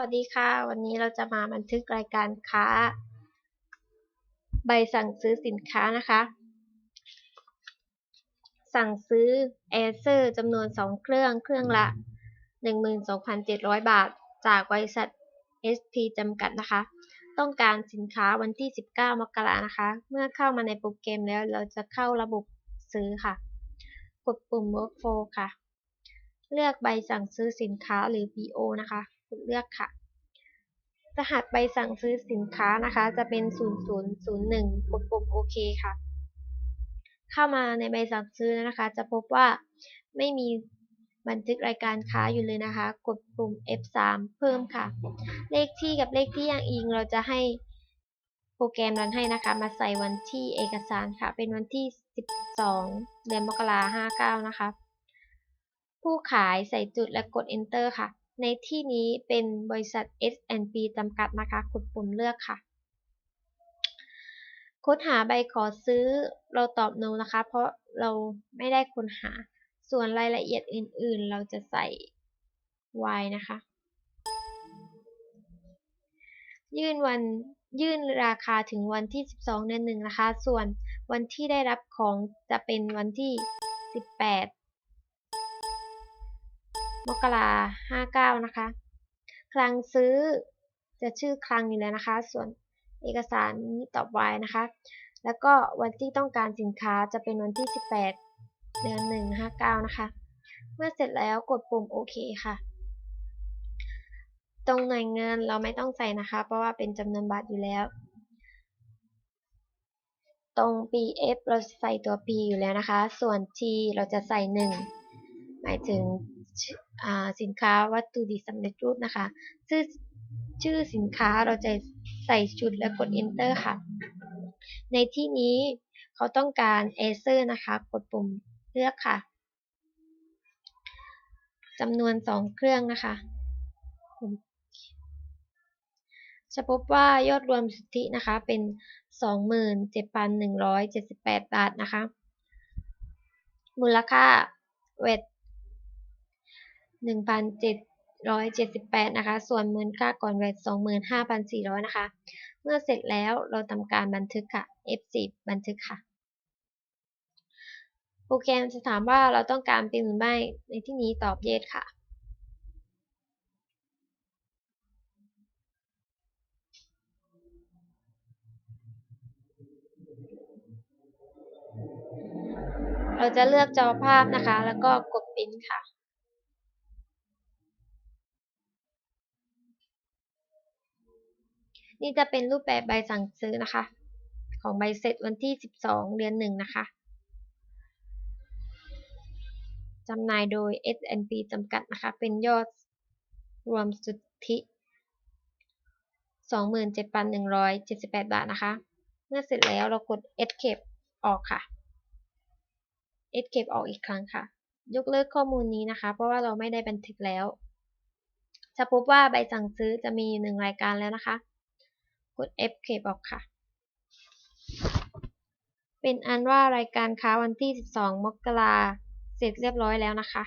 วัสดีค่ะ วันนี้เราจะมาบันทึกรายการค้า ใบสั่งซื้อสินค้านะคะ สั่งซื้อ Acer จำนวน 2 เครื่องเครื่องละ 12,700 บาท จากบริษัท SP จำกัดนะคะ ต้องการสินค้าวันที่ 19 มกรานะคะ เมื่อเข้ามาในโปรแกรมแล้วเราจะเข้าระบบซื้อค่ะ กดปุ่ม Workflow ค่ะ เลือกใบสั่งซื้อสินค้าหรือ PO นะคะกดเลือกค่ะ รหัสใบสั่งซื้อสินค้านะคะ จะเป็น 0001กดปุ่มโอเคค่ะ เข้ามาในใบสั่งซื้อนะคะ จะพบว่าไม่มีบันทึกรายการค้าอยู่เลยนะคะ กดปุ่ม F3 เพิ่มค่ะ เลขที่กับเลขที่อ้างอิงเราจะให้โปรแกรมรันให้นะคะ มาใส่วันที่เอกสารค่ะ เป็นวันที่ 12 เดือนมกรา59นะคะ ผู้ขายใส่จุดและกด Enter ค่ะ ในที่นี้เป็นบริษัท S&P จำกัดนะคะกดปุ่มเลือกค่ะ ค้นหาใบขอซื้อเราตอบ no นะคะ เพราะเราไม่ได้ค้นหา ส่วนรายละเอียดอื่นๆ เราจะใส่ y นะคะ ยื่นวันยื่นราคาถึงวันที่ 12 เดือนหนึ่งนะคะ ส่วนวันที่ได้รับของจะเป็นวันที่ 18 มกราห้าเก้านะคะ คลังซื้อจะชื่อคลังอยู่แล้วนะคะ ส่วนเอกสารนี้ตอบไว้นะคะ แล้วก็วันที่ต้องการสินค้าจะเป็นวันที่ 18 เดือน1 59 นะคะ เมื่อเสร็จแล้วกดปุ่มโอเคค่ะ ตรงหน่วยเงินเราไม่ต้องใส่นะคะ เพราะว่าเป็นจำนวนบาทอยู่แล้ว ตรง PF เราใส่ตัว P อยู่แล้วนะคะ ส่วน T เราจะใส่ 1 หมายถึง สินค้าวัตถุดิบสำเร็จรูปนะคะ ชื่อชื่อสินค้าเราจะใส่ชุดและกด enter ค่ะ ในที่นี้เขาต้องการ Acer นะคะ กดปุ่มเลือกค่ะจำนวน 2 เครื่องนะคะจะพบว่ายอดรวมสุทธินะคะเป็น 27,178 บาทนะคะ มูลค่าเวท 1,778 นะคะ ส่วนมูลค่าก่อนแวต25,400 นะคะ เมื่อเสร็จแล้วเราทำการบันทึกค่ะ F10 บันทึกค่ะ โปรแกรมจะถามว่าเราต้องการเป็นหรือไม่ ในที่นี้ตอบ yes ค่ะเราจะเลือกจอภาพนะคะ แล้วก็กดปิ้นค่ะ นี่จะเป็นรูปแบบใบสั่งซื้อนะคะ ของใบเสร็จวันที่ 12 เดือน1นะคะจำหน่ายโดย S&P จำกัดนะคะ เป็นยอดรวมสุทธิ 27,178 บาทนะคะ เมื่อเสร็จแล้วเรากด Escape ออกค่ะ Escape ออกอีกครั้งค่ะ ยกเลิกข้อมูลนี้นะคะ เพราะว่าเราไม่ได้บันทึกแล้ว จะพบว่าใบสั่งซื้อจะมีหนึ่งรายการแล้วนะคะ กด Escape ออกค่ะ เป็นอันว่ารายการค้าวันที่ 12 มกราเสร็จเรียบร้อยแล้วนะคะ